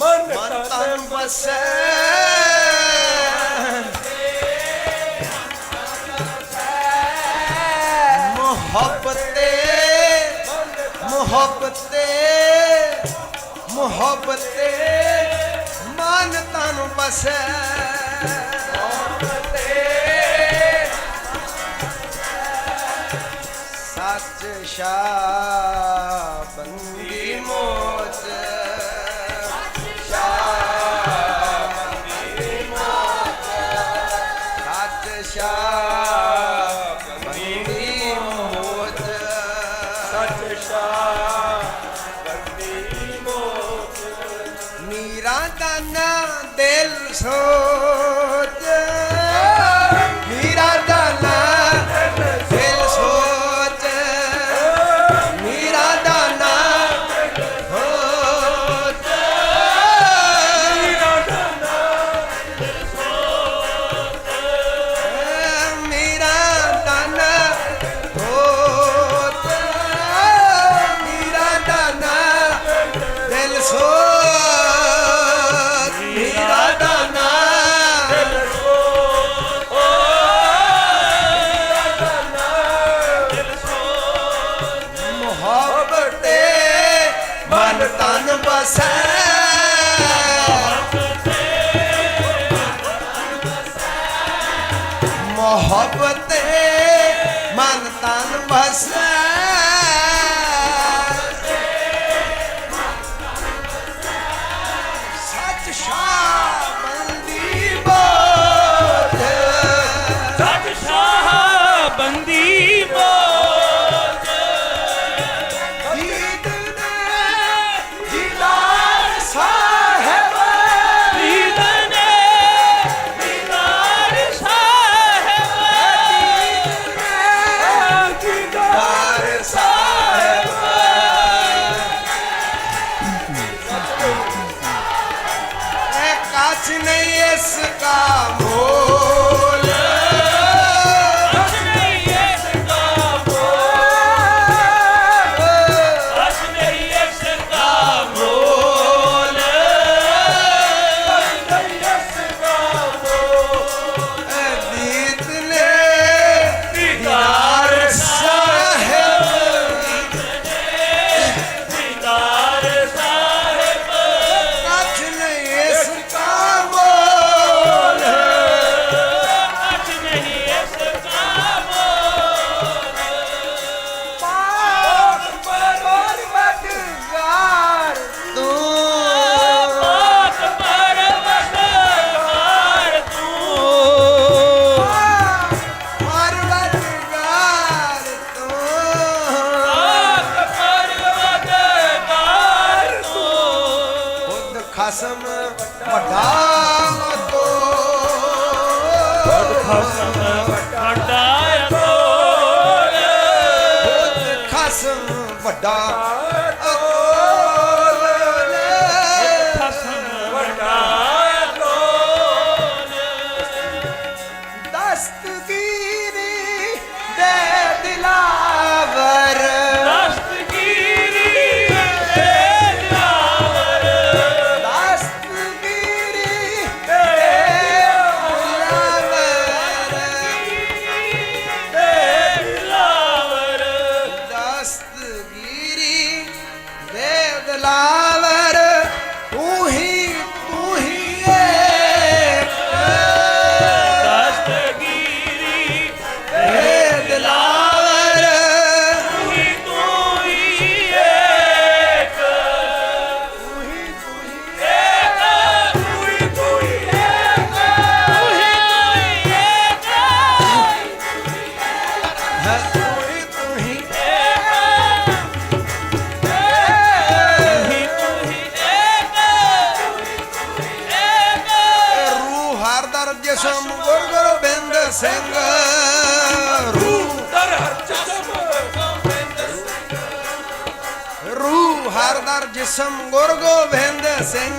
Mantan Wasen Mohabbatein Mohabbatein Mohabbatein ਮਨ ਤਨ ਵਸੈ। ਸੱਚ ਸ਼ਾਹ ਬੰਦੀ ਮੋ मीरा दाना दिल सो 사랑. ਵੱਡਾ ਜਿਸਮ ਗੁਰ Gobind Singh.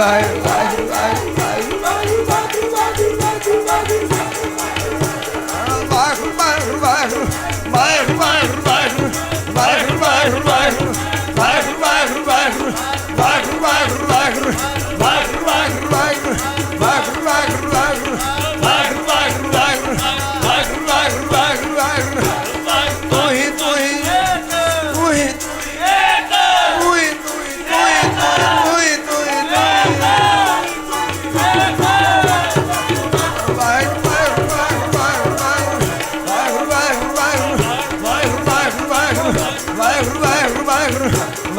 Bye. Bye. Bye.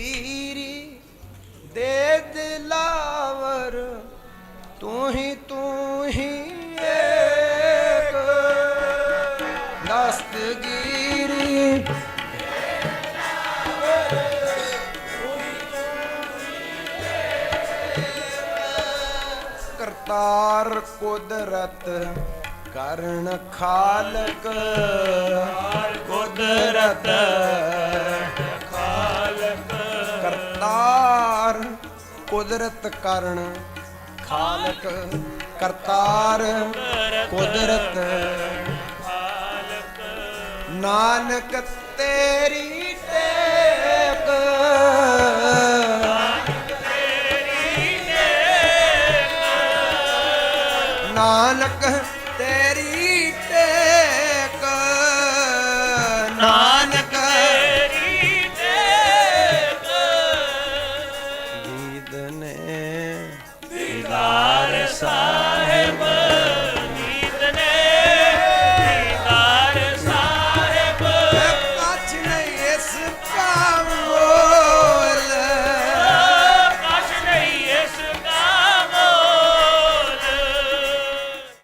ਦਸਤਗੀਰੀ ਦੇ ਦਿਲਾਵਰ ਤੂੰ ਹੀ ਤੂੰ ਹੀ ਏਕ। ਦਸਤਗੀਰੀ। ਕਰਤਾਰ ਕੁਦਰਤ ਕਰਨ ਖਾਲਕ। ਕੁਦਰਤ ਕੁਦਰਤ ਕਰਨ। ਖਾਲਕ ਕਰਤਾਰ ਕੁਦਰਤ। ਖਾਲਕ ਨਾਨਕ ਤੇਰੀ ਤੇ તને દિદાર સા